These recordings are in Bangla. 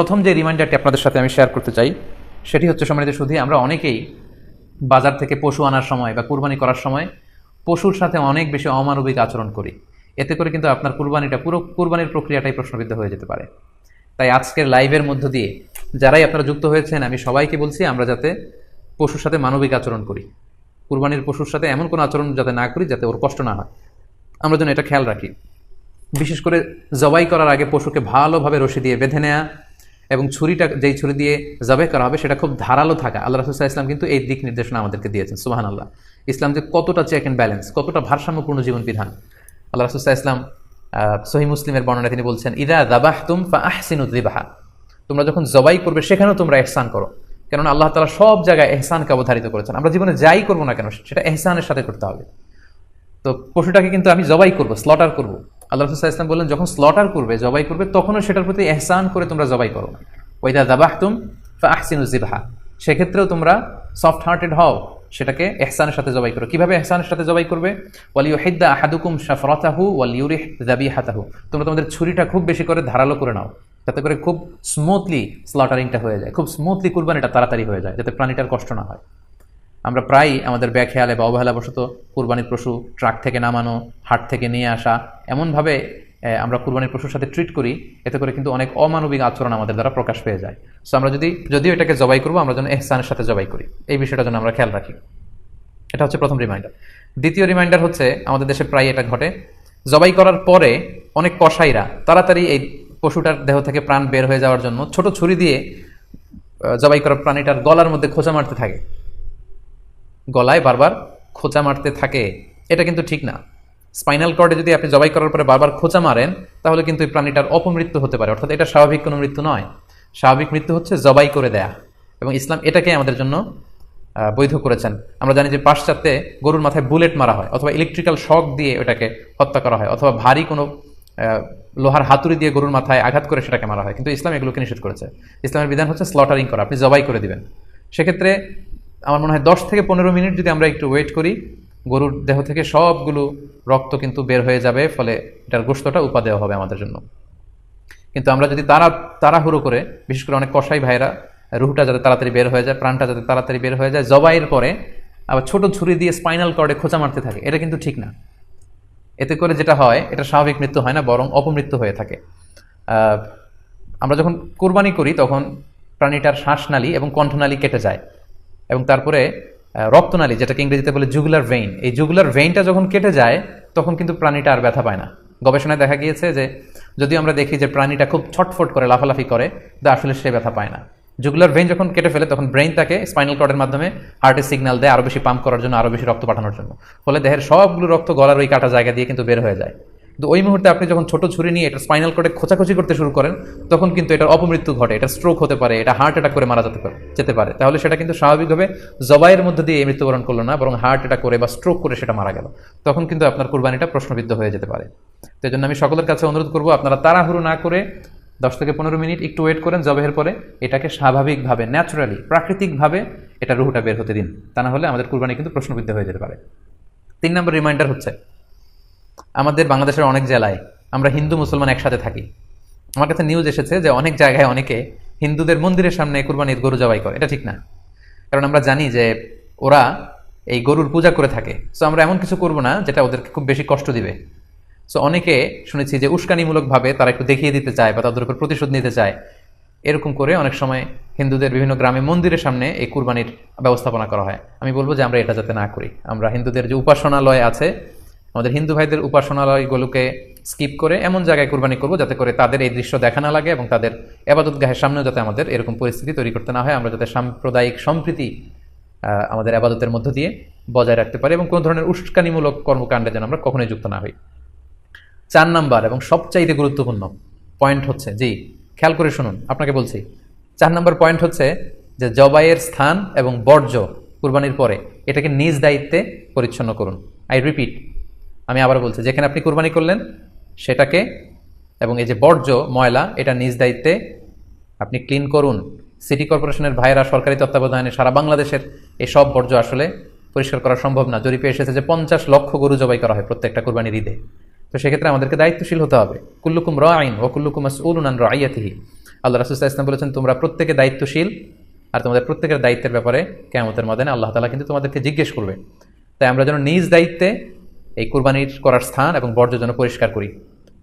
প্রথম যে রিমাইন্ডারটি আপনাদের সাথে আমি শেয়ার করতে চাই, সেটি হচ্ছে সম্মানিত শুধু আমরা অনেকেই বাজার থেকে পশু আনার সময় বা কুরবানি করার সময় পশুর সাথে অনেক বেশি অমানবিক আচরণ করি। এতে করে কিন্তু আপনার কুরবানিটা পুরো কুরবানির প্রক্রিয়াটাই প্রশ্নবিদ্ধ হয়ে যেতে পারে। তাই আজকের লাইভের মধ্য দিয়ে যারাই আপনারা যুক্ত হয়েছেন, আমি সবাইকে বলছি আমরা যাতে পশুর সাথে মানবিক আচরণ করি। কুরবানির পশুর সাথে এমন কোনো আচরণ যাতে না করি যাতে ওর কষ্ট না হয়। আমরা যেন এটা খেয়াল রাখি। বিশেষ করে জবাই করার আগে পশুকে ভালোভাবে রশি দিয়ে বেঁধে নেওয়া এবং ছুরিটা, যেই ছুরি দিয়ে জবাই করা হবে, সেটা খুব ধারালো থাকা। আল্লাহ রসুল্লাহ ইসলাম কিন্তু এই দিক নির্দেশনা আমাদেরকে দিয়েছেন সুবাহান আল্লাহ ইসলাম যে কতটা চেক অ্যান্ড ব্যালেন্স কতটা ভারসাম্যপূর্ণ জীবন বিধান আল্লাহ রসুল্লাহ ইসলাম সহি মুসলিমের বর্ণনা তিনি বলছেন, ইদা দাবাহ তুম ফা আহসিন উদ্দিবাহা তোমরা যখন জবাই করবে, সেখানেও তোমরা এহসান করো। কেননা আল্লাহ তালা সব জায়গায় এহসানকে অবধারিত করেছেন। আমরা জীবনে যাই করব না কেন, সেটা এহসানের সাথে করতে হবে। তো পশুটাকে কিন্তু আমি জবাই করব স্লটার করব। আল্লাহ রসুল ইসলাম বললেন, যখন স্লটার করবে, জবাই করবে, তখনও সেটার প্রতি এহসান করে তোমরা জবাই করো। ওইদা দাবাহ তুম ফা আহসিন উজিবাহা সেক্ষেত্রেও তোমরা সফট হার্টেড হও, সেটাকে এহসানের সাথে জবাই করো। কীভাবে এহসানের সাথে জবাই করবে? ওয়ালিউ হিদ্দা আহাদুকুম শাফরাতাহু ওয়ালিউরিহ জাবিহাতাহু তোমরা তোমাদের ছুরিটা খুব বেশি করে ধারালো করে নাও, যাতে করে খুব স্মুথলি স্লটারিংটা হয়ে যায়। খুব স্মুথলি কুরবানিটা তাড়াতাড়ি হয়ে যায়, যাতে প্রাণীটার কষ্ট না হয়। আমরা প্রায়ই আমাদের ব্যাখেয়ালে বা অবহেলাবশত কুরবানির পশু ট্রাক থেকে নামানো, হাট থেকে নিয়ে আসা এমনভাবে আমরা কুরবানির পশুর সাথে ট্রিট করি, এতে করে কিন্তু অনেক অমানবিক আচরণ আমাদের দ্বারা প্রকাশ পেয়ে যায়। সো আমরা যদি, যদিও এটাকে জবাই করব, আমরা যেন এহসানের সাথে জবাই করি। এই বিষয়টা যেন আমরা খেয়াল রাখি। এটা হচ্ছে প্রথম রিমাইন্ডার দ্বিতীয় রিমাইন্ডার হচ্ছে, আমাদের দেশে প্রায় এটা ঘটে। জবাই করার পরে অনেক কষাইরা তাড়াতাড়ি এই পশুটার দেহ থেকে প্রাণ বের হয়ে যাওয়ার জন্য ছোট ছুরি দিয়ে জবাই করা প্রাণীটার গলার মধ্যে খোঁচা মারতে থাকে। গলায় বারবার খোঁচা মারতে থাকে। এটা কিন্তু ঠিক না। স্পাইনাল কর্ডে যদি আপনি জবাই করার পরে বারবার খোঁচা মারেন, তাহলে কিন্তু এই প্রাণীটার অপমৃত্যু হতে পারে। অর্থাৎ এটা স্বাভাবিক কোনো মৃত্যু নয়। স্বাভাবিক মৃত্যু হচ্ছে জবাই করে দেয়া। এবং ইসলাম এটাকে আমাদের জন্য বৈধ করেছেন। আমরা জানি যে পাশ্চাত্যে গরুর মাথায় বুলেট মারা হয়, অথবা ইলেকট্রিক্যাল শক দিয়ে ওটাকে হত্যা করা হয়, অথবা ভারী কোনো লোহার হাতুড়ি দিয়ে গরুর মাথায় আঘাত করে সেটাকে মারা হয়। কিন্তু ইসলাম এগুলোকে নিষেধ করেছে। ইসলামের বিধান হচ্ছে স্লটারিং করা, আপনি জবাই করে দিবেন। সেক্ষেত্রে আমার মনে হয় দশ থেকে পনেরো মিনিট যদি আমরা একটু ওয়েট করি গরুর দেহ থেকে সবগুলো রক্ত কিন্তু বের হয়ে যাবে, ফলে এটার গোস্তটা উপাদেয় হবে আমাদের জন্য। কিন্তু আমরা যদি তারা, তাড়াহুড়ো করে, বিশেষ করে অনেক কষাই ভাইরা, রুহটা যাতে তাড়াতাড়ি বের হয়ে যায়, প্রাণটা যাতে তাড়াতাড়ি বের হয়ে যায়, জবাইয়ের পরে আবার ছোট ছুরি দিয়ে স্পাইনাল কর্ডে খোঁচা মারতে থাকে, এটা কিন্তু ঠিক না। এতে করে যেটা হয়, এটা স্বাভাবিক মৃত্যু হয় না, বরং অপমৃত্যু হয়ে থাকে। আমরা যখন কোরবানি করি, তখন প্রাণীটার শ্বাসনালী এবং কণ্ঠনালী কেটে যায়। এবং তারপরে রক্তনালী, যেটাকে ইংরেজিতে বলে জুগুলার ভেইন এই জুগুলার ভেইনটা যখন কেটে যায়, তখন কিন্তু প্রাণীটা আর ব্যথা পায় না। গবেষণায় দেখা গিয়েছে যে, যদি আমরা দেখি যে প্রাণীটা খুব ছটফট করে, লাফালাফি করে, তা আসলে সে ব্যথা পায় না। জুগুলার ভেইন যখন কেটে ফেলে, তখন ব্রেইন তাকে স্পাইনাল কর্ডের মাধ্যমে হার্টে সিগন্যাল দেয় আরও বেশি পাম্প করার জন্য আরও বেশি রক্ত পাঠানোর জন্য। ফলে দেহের সবগুলো রক্ত গলার ওই কাটা জায়গা দিয়ে কিন্তু বের হয়ে যায়। কিন্তু ওই মুহূর্তে আপনি যখন ছোট ছুরি নিয়ে এটা স্পাইনাল কর্ডে খোঁচাখুচি করতে শুরু করেন, তখন কিন্তু এটার অপমৃত্যু ঘটে, এটা স্ট্রোক হতে পারে, এটা হার্ট অ্যাটাক করে মারা যেতে পারে যেতে পারে। তাহলে সেটা কিন্তু স্বাভাবিকভাবে জবাইয়ের মধ্যে দিয়ে মৃত্যুবরণ করল না, বরং হার্ট অ্যাটাক করে বা স্ট্রোক করে সেটা মারা গেল। তখন কিন্তু আপনার কুরবানিটা প্রশ্নবিদ্ধ হয়ে যেতে পারে। তো জন্য আমি সকলের কাছে অনুরোধ করব, আপনারা তাড়াহুড়ো না করে দশ থেকে পনেরো মিনিট একটু ওয়েট করেন জবেহের পরে এটাকে স্বাভাবিকভাবে ন্যাচারালি প্রাকৃতিকভাবে এটা রুহুটা বের হতে দিন। তা না হলে আমাদের কুরবানি কিন্তু প্রশ্নবিদ্ধ হয়ে যেতে পারে। তিন নম্বর রিমাইন্ডার হচ্ছে আমাদের বাংলাদেশের অনেক জেলায় আমরা হিন্দু মুসলমান একসাথে থাকি। আমার কাছে নিউজ এসেছে যে অনেক জায়গায় অনেকে হিন্দুদের মন্দিরের সামনে কুরবানির গরু জবাই করে। এটা ঠিক না। কারণ আমরা জানি যে ওরা এই গরুর পূজা করে থাকে। সো আমরা এমন কিছু করব না যেটা ওদেরকে খুব বেশি কষ্ট দিবে। সো অনেকে শুনেছি যে উস্কানিমূলকভাবে তারা একটু দেখিয়ে দিতে চায় বা তাদের উপর প্রতিশোধ নিতে চায়। এরকম করে অনেক সময় হিন্দুদের বিভিন্ন গ্রামে মন্দিরের সামনে এই কুরবানির ব্যবস্থাপনা করা হয়। আমি বলব যে আমরা এটা যাতে না করি। আমরা হিন্দুদের যে উপাসনালয় আছে আমাদের হিন্দু ভাইদের উপাসনালয়গুলোকে স্কিপ করে এমন জায়গায় কুরবানি করব যাতে করে তাদের এই দৃশ্য দেখা না লাগে এবং তাদের এবাদত গাহের সামনেও যাতে আমাদের এরকম পরিস্থিতি তৈরি করতে না হয়। আমরা যাতে সাম্প্রদায়িক সম্প্রীতি আমাদের আবাদতের মধ্য দিয়ে বজায় রাখতে পারি এবং কোনো ধরনের উস্কানিমূলক কর্মকাণ্ডে যেন আমরা কখনোই যুক্ত না হই। চার নাম্বার এবং সবচাইতে গুরুত্বপূর্ণ পয়েন্ট হচ্ছে, জি, খেয়াল করে শুনুন, আপনাকে বলছি। চার নাম্বার পয়েন্ট হচ্ছে যে জবাইয়ের স্থান এবং বর্জ্য কুরবানির পরে এটাকে নিজ দায়িত্বে পরিচ্ছন্ন করুন। আই রিপিট আমি আবার বলছি, যেখানে আপনি কুরবানি করলেন, সেটাকে এবং এই যে বর্জ্য, ময়লা, এটা নিজ দায়িত্বে আপনি ক্লিন করুন। সিটি কর্পোরেশনের ভাইয়েরা সরকারি তত্ত্বাবধানে সারা বাংলাদেশের এই সব বর্জ্য আসলে পরিষ্কার করা সম্ভব না। জরিপে এসেছে যে পঞ্চাশ লক্ষ গরু জবাই করা হয় প্রত্যেকটা কুরবানির ঈদে। তো সেক্ষেত্রে আমাদেরকে দায়িত্বশীল হতে হবে। কুল্লুকুম র আইন ও কুল্লুকুম উলুনান রাইয়াতিহি। আল্লাহ রাসুল্লাহ ইসলাম বলেছেন, তোমরা প্রত্যেকে দায়িত্বশীল আর তোমাদের প্রত্যেকের দায়িত্বের ব্যাপারে কেমতের মধ্যে আল্লাহ তালা কিন্তু তোমাদেরকে জিজ্ঞেস করবে। তাই আমরা যেন নিজ দায়িত্বে এই কুরবানির করার স্থান এবং বর্জ্য যেন পরিষ্কার করি।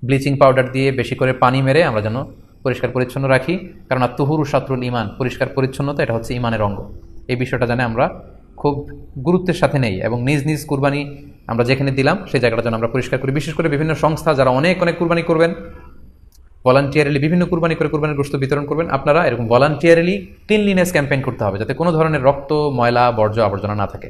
ব্লিচিং পাউডার দিয়ে বেশি করে পানি মেরে আমরা যেন পরিষ্কার পরিচ্ছন্ন রাখি। কারণ তুহুরু সাতরুল ইমান পরিষ্কার পরিচ্ছন্নতা, এটা হচ্ছে ইমানের অঙ্গ। এই বিষয়টা জানে আমরা খুব গুরুত্বের সাথে নেই এবং নিজ নিজ কুরবানি আমরা যেখানে দিলাম, সেই জায়গাটা যেন আমরা পরিষ্কার করি। বিশেষ করে বিভিন্ন সংস্থা যারা অনেক অনেক কুরবানি করবেন ভলান্টিয়ারিলি বিভিন্ন কুরবানি করে কুরবানির গোস্ত বিতরণ করবেন, আপনারা এরকম ভলান্টিয়ারিলি ক্লিনলিনেস ক্যাম্পেইন করতে হবে, যাতে কোনো ধরনের রক্ত, ময়লা, বর্জ্য, আবর্জনা না থাকে।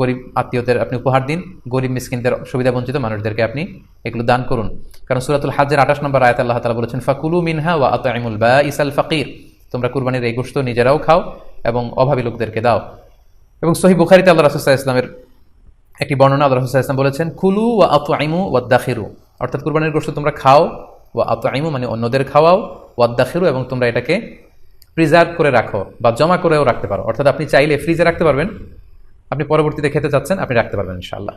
গরিব আত্মীয়দের আপনি উপহার দিন, গরিব মিসকিনদের সুবিধা বঞ্চিত মানুষদেরকে আপনি এগুলো দান করুন। কারণ সুরাতুল হাজের আঠাশ নম্বর আয়াত আল্লাহ তালা বলেছেন, ফাকুলু মিনহা ওয়া আতআইমুল বা ইসাল ফাকির। তোমরা কুরবানির এই গোস্ত নিজেরাও খাও এবং অভাবী লোকদেরকে দাও। এবং সহি বুখারিতে আল্লাহ রাসুল্লাহ ইসলামের একটি বর্ণনা আল্লাহ রাসুল্লাহ ইসলাম বলেছেন, কুলু ওয়া আতআইমু ওয়া দাখিরু অর্থাৎ কুরবানির গোস্ত তোমরা খাও, ওয়া আতআইমু মানে অন্যদের খাওয়াও, ওয়া দাখিরু এবং তোমরা এটাকে প্রিজার্ভ করে রাখো বা জমা করেও রাখতে পারো। অর্থাৎ আপনি চাইলে ফ্রিজে রাখতে পারবেন আপনি পরবর্তীতে খেতে চাচ্ছেন, আপনি রাখতে পারবেন ইনশাল্লাহ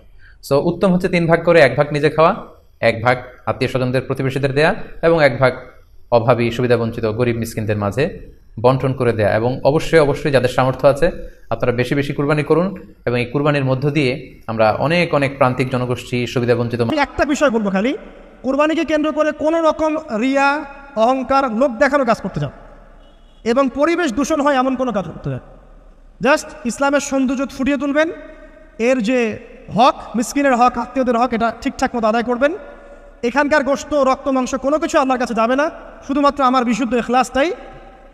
সো উত্তম হচ্ছে তিন ভাগ করে, এক ভাগ নিজে খাওয়া, এক ভাগ আত্মীয় স্বজনদের প্রতিবেশীদের দেয়া এবং এক ভাগ অভাবী, সুবিধাবঞ্চিত, গরিব মিসকিনদের মাঝে বন্টন করে দেয়া এবং অবশ্যই অবশ্যই যাদের সামর্থ্য আছে, আপনারা বেশি বেশি কুরবানি করুন এবং এই কুরবানির মধ্য দিয়ে আমরা অনেক অনেক প্রান্তিক জনগোষ্ঠী, সুবিধাবঞ্চিত একটা বিষয় বলব খালি, কুরবানিকে কেন্দ্র করে কোনো রকম রিয়া, অহংকার, লোক দেখানো কাজ করতে যাও এবং পরিবেশ দূষণ হয় এমন কোনো কাজ করতে যান জাস্ট ইসলামের সৌন্দর্য ফুটিয়ে তুলবেন। এর যে হক মিসকিনের হক আত্মীয়দের হক এটা ঠিকঠাক মতো আদায় করবেন। এখানকার গোস্ত রক্ত মাংস কোনো কিছু আল্লাহর কাছে যাবে না। শুধুমাত্র আমার বিশুদ্ধ এখলাসটাই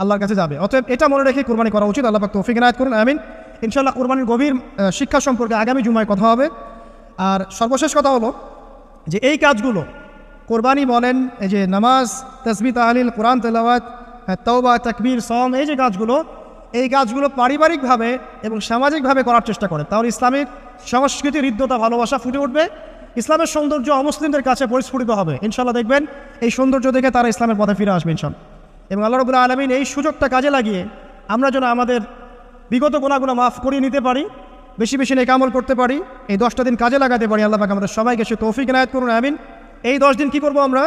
আল্লাহর কাছে যাবে। অতএব এটা মনে রেখে কোরবানি করা উচিত। আল্লাহ পাক তৌফিক এনায়ত করুন। আমিন। ইনশাল্লাহ কোরবানির গভীর শিক্ষা সম্পর্কে আগামী জুমায় কথা হবে। আর সর্বশেষ কথা হলো যে এই কাজগুলো কোরবানি বলেন এই যে নামাজ তসবি তাহলিল কোরআন তেলাওয়াত হ্যাঁ, তওবা তাকবীর সম এই যে কাজগুলো এই কাজগুলো পারিবারিকভাবে এবং সামাজিকভাবে করার চেষ্টা করে। তাহলে ইসলামিক সংস্কৃতি, হৃদ্যতা, ভালোবাসা ফুটে উঠবে। ইসলামের সৌন্দর্য অমুসলিমদের কাছে পরিস্ফুটিত হবে। ইনশাল্লাহ দেখবেন এই সৌন্দর্য দেখে তারা ইসলামের পথে ফিরে আসবে ইনশাল্লাহ এবং আল্লাহ রবুল্লা আলমিন এই সুযোগটা কাজে লাগিয়ে আমরা যেন আমাদের বিগত গোনাগুলো মাফ করিয়ে নিতে পারি, বেশি বেশি নেক আমল করতে পারি, এই দশটা দিন কাজে লাগাতে পারি, আল্লাহ আমাদের সবাইকে সে তৌফিক এনায়ত করুন, আমিন। এই দশ দিন কি করব আমরা?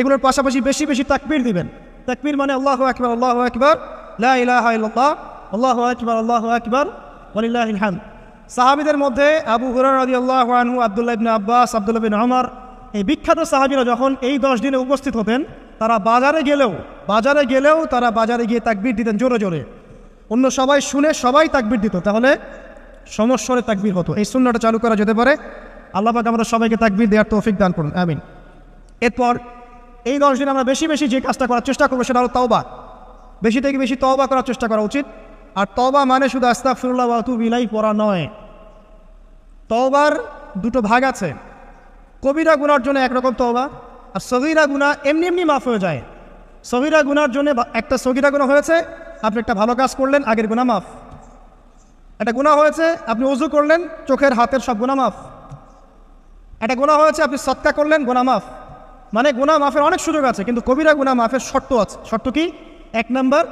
এগুলোর পাশাপাশি বেশি বেশি তাকবীর দিবেন। তাকবীর মানে আল্লাহ আকবর আল্লাহ আকবর। লা ইলাহা ইল্লাল্লাহ, আল্লাহ আকবর আল্লাহ আকবর ওয়ালিল্লাহিল হামদ সাহাবীদের মধ্যে আবু হুরার রাদি আল্লাহ আনহু, আবদুল্লাহ ইবনে আব্বাস, আবদুল্লাহ বিন আমর এই বিখ্যাত সাহাবীরা যখন এই দশ দিনে উপস্থিত হতেন, তারা বাজারে গেলেও বাজারে গেলেও তারা বাজারে গিয়ে তাকবীর দিতেন জোরে জোরে। অন্য সবাই শুনে সবাই তাকবির দিত, তাহলে সমস্বরে তাকবির হতো। এই শূন্যটা চালু করা যেতে পারে। আল্লাহ পাক আমাদের সবাইকে তাকবির দেওয়ার তৌফিক দান করুন, আমিন। এরপর এই দশ দিন আমরা বেশি বেশি যে কাজটা করার চেষ্টা করব, সেটা হলো তওবা। বেশি থেকে বেশি তওবা করার চেষ্টা করা উচিত। আর তওবা মানে শুধু আস্তাক ফিরুল্লাহ বাতু বিলাই পড়া নয়। তওবার দুটো ভাগ আছে। কবিরা গুনার জন্য একরকম তওবা, আর সগিরা গুণা এমনি এমনি মাফ হয়ে যায়। সগিরা গুনার জন্য একটা সগিরা গুণা হয়েছে, আপনি একটা ভালো কাজ করলেন, আগের গুণা মাফ। একটা গুণা হয়েছে, আপনি উজু করলেন, চোখের, হাতের সব গুণা মাফ। একটা গুণা হয়েছে, আপনি সৎকা করলেন গুণা মাফ। মানে গুণা মাফের অনেক সুযোগ আছে, কিন্তু কবিরা গুণা মাফের শর্ত আছে। শর্ত কি? এক নম্বর,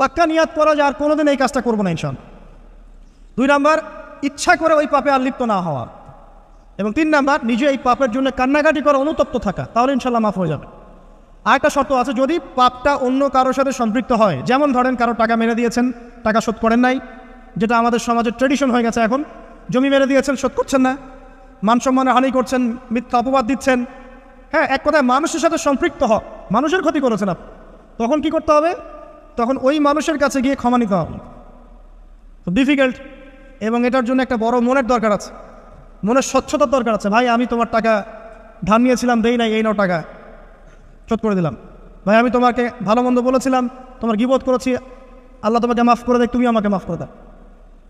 পাক্কা নিয়াত করা যে আর কোনোদিন এই কাজটা করব না ইনশাল দুই নম্বর, ইচ্ছা করে ওই পাপে আর লিপ্ত না হওয়া। এবং তিন নাম্বার, নিজে এই পাপের জন্য কান্নাকাটি করে, অনুতপ্ত থাকা, তাহলে ইনশাল্লাহ মাফ হয়ে যাবে। আরেকটা শর্ত আছে, যদি পাপটা অন্য কারোর সাথে সম্পৃক্ত হয়, যেমন ধরেন কারও টাকা মেরে দিয়েছেন, টাকা শোধ করেন নাই, যেটা আমাদের সমাজের ট্রেডিশন হয়ে গেছে এখন, জমি মেরে দিয়েছেন, শোধ করছেন না, মান সম্মানে হানি করছেন, মিথ্যা অপবাদ দিচ্ছেন হ্যাঁ এক কথায় মানুষের সাথে সম্পৃক্ত হক মানুষের ক্ষতি করেছেন আপনি। তখন কি করতে হবে? তখন ওই মানুষের কাছে গিয়ে ক্ষমা নিতে হবে। তো ডিফিকাল্ট এবং এটার জন্য একটা বড় মনের দরকার আছে। মনের স্বচ্ছতার দরকার আছে। ভাই, আমি তোমার টাকা ধার নিয়েছিলাম, দেই নাই, এই নাও টাকা। শোধ করে দিলাম। ভাই, আমি তোমাকে ভালো মন্দ বলেছিলাম, তোমার গিবোধ করেছি। আল্লাহ তোমাকে মাফ করে দেয়, তুমি আমাকে মাফ করে দাও।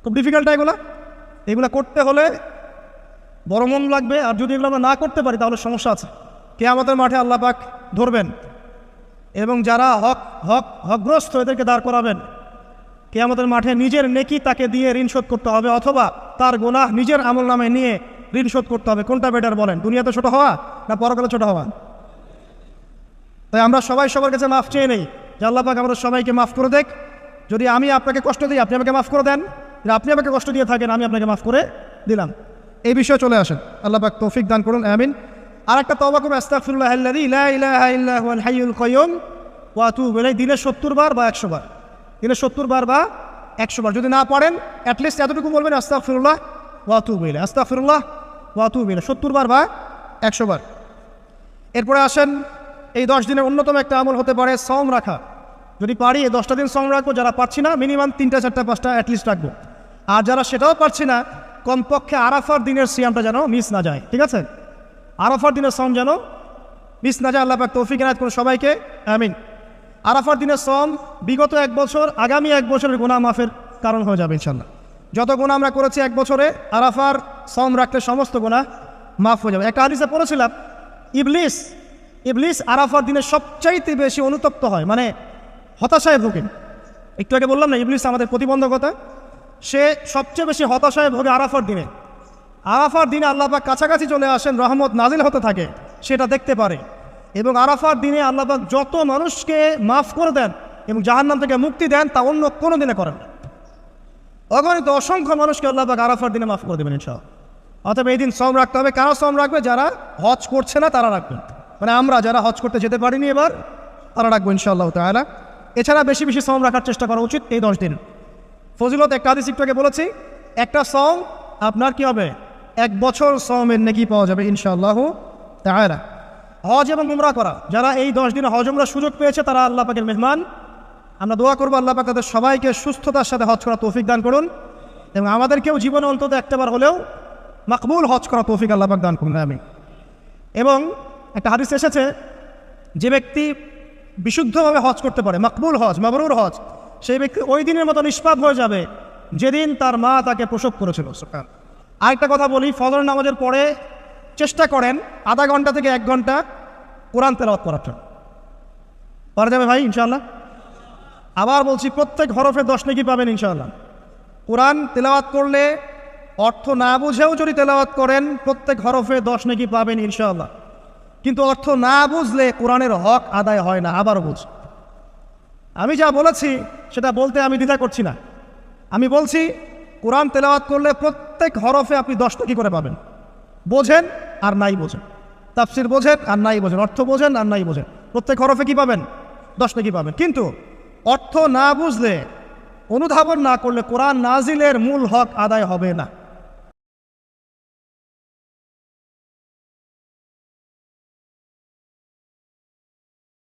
খুব ডিফিকাল্ট এগুলো? এগুলো করতে হলে বড় মন লাগবে। আর যদি এগুলো আমরা না করতে পারি, তাহলে সমস্যা আছে। কে আমাদের মাঠে আল্লাহ পাক ধরবেন। এবং যারা হক হক, হকগ্রস্ত এদেরকে দাঁড় করাবেন। কে আমাদের মাঠে নিজের নেকি তাকে দিয়ে ঋণ শোধ করতে হবে, অথবা তার গোনাহ নিজের আমল নামে নিয়ে ঋণ শোধ করতে হবে। কোনটা বেটার বলেন, দুনিয়াতে ছোট হওয়া না পরকালে ছোট হওয়া? তাই আমরা সবাই সবার কাছে মাফ চেয়ে নেই। যে পাক আমাদের সবাইকে মাফ করে দেখ। যদি আমি আপনাকে কষ্ট দিই, আপনি আমাকে মাফ করে দেন। যদি আপনি আমাকে কষ্ট দিয়ে থাকেন, আমি আপনাকে মাফ করে দিলাম। এই বিষয়ে চলে আসেন। আল্লাহ পাক তৌফিক দান করুন, আমিন। আর একটা তবা করবে ইলাইহি, দিনে 70 বার বা 100 বার। দিনে 70 বার বা 100 বার। যদি না পারেন অ্যাটলিস্ট এতটুকু বলবেন, আস্তাগফিরুল্লাহ ওয়া আতুবু ইলাইহি, আস্তাগফিরুল্লাহ ওয়া আতুবু ইলাইহি। 70 বার বা 100 বার। এরপরে আসেন, এই দশ দিনের অন্যতম একটা আমল হতে পারে সম রাখা। যদি পারি, এই দশটা দিন সম রাখব, যারা পারছি না, মিনিমাম তিনটা, চারটা, পাঁচটা অ্যাটলিস্ট রাখব। আর যারা সেটাও পারছি না, কমপক্ষে আরাফার দিনের সিয়ামটা যেন মিস না যায়। ঠিক আছে? আরাফার দিনের সম যেন মিস না যায় আল্লাহ পাক তৌফিক এনায়ত করে সবাইকে, আমিন। আরাফার দিনের সম বিগত এক বছর, আগামী এক বছরের গুনাহ মাফের কারণ হয়ে যাবে ইনশাল্লাহ যত গুণা আমরা করেছি এক বছরে, আরাফার সম রাখলে সমস্ত গুণা মাফ হয়ে যাবে। একটা হাদিসে পড়েছিলাম, ইবলিস ইবলিস আরাফার দিনে সবচাইতে বেশি অনুতপ্ত হয় মানে হতাশায় ভোগেন একটু আগে বললাম না, ইবলিস আমাদের প্রতিবন্ধকতা, সে সবচেয়ে বেশি হতাশায় ভোগে আরাফার দিনে। আরাফার দিনে আল্লাহবাক কাছাকাছি চলে আসেন, রহমত নাজিল হতে থাকে, সেটা দেখতে পারে। এবং আরাফার দিনে আল্লাহবাক যত মানুষকে মাফ করে দেন এবং জাহান্নাম থেকে মুক্তি দেন, তা অন্য কোনো দিনে করেন না। অগণিত অসংখ্য মানুষকে আল্লাহবাক আরাফার দিনে মাফ করে দেবেন ইনশাআল্লাহ। অতএব এই দিন সম রাখতে হবে। কারও সম রাখবে? যারা হজ করছে না, তারা রাখবেন মানে আমরা যারা হজ করতে যেতে পারিনি এবার, তারা রাখব ইনশাআল্লাহ তাহলে এছাড়া বেশি বেশি সম রাখার চেষ্টা করা উচিত এই দশ দিন। ফজিলত একটা আদিস একটু বলেছি, একটা সম আপনার কি হবে? এক বছর সমের নাকি পাওয়া যাবে ইনশাআল্লাহ তাহলে হজ এবং উমরা করা, যারা এই দশ দিনে হজ উমরা সুযোগ পেয়েছে, তারা আল্লাহ পাকের মেহমান। আমরা দোয়া করব আল্লাহ পাক তাদের সবাইকে সুস্থতার সাথে হজ করা তৌফিক দান করুন এবং আমাদেরকেও জীবনে অন্তত একটাবার হলেও মাকবুল হজ করা তৌফিক আল্লাহ পাক দান করুন আমি এবং একটা হাদিস এসেছে, যে ব্যক্তি বিশুদ্ধভাবে হজ করতে পারে, মাকবুল হজ, মাবরুর হজ, সেই ব্যক্তি ওই দিনের মতো নিষ্পাপ হয়ে যাবে যেদিন তার মা তাকে প্রসব করেছিল সুবহান। আরেকটা কথা বলি ফজর নামাজের পরে চেষ্টা করেন আধা ঘণ্টা থেকে এক ঘণ্টা কোরআন তেলাওয়াত করার জন্য। পারা যাবে ভাই ইনশাল্লাহ আবার বলছি, প্রত্যেক হরফে দশ নাকি পাবেন ইনশাল্লাহ কোরআন তেলাওয়াত করলে অর্থ না বুঝেও যদি তেলাওয়াত করেন, প্রত্যেক হরফে দশ নাকি পাবেন ইনশাল্লাহ কিন্তু অর্থ না বুঝলে কোরআনের হক আদায় হয় না, আবারও বুঝ আমি যা বলেছি, সেটা বলতে আমি দ্বিধা করছি না। আমি বলছি কোরআন তেলাওয়াত করলে প্রত্যেক হরফে আপনি দশটা কি করে পাবেন? বোঝেন আর নাই বোঝেন। তাফসির বোঝেন আর নাই বোঝেন। অর্থ বোঝেন আর নাই বোঝেন। প্রত্যেক হরফে কি পাবেন? দশটা নাকি পাবেন? কিন্তু অর্থ না বুঝলে, অনুধাবন না করলে কোরআন নাজিলের মূল হক আদায় হবে না।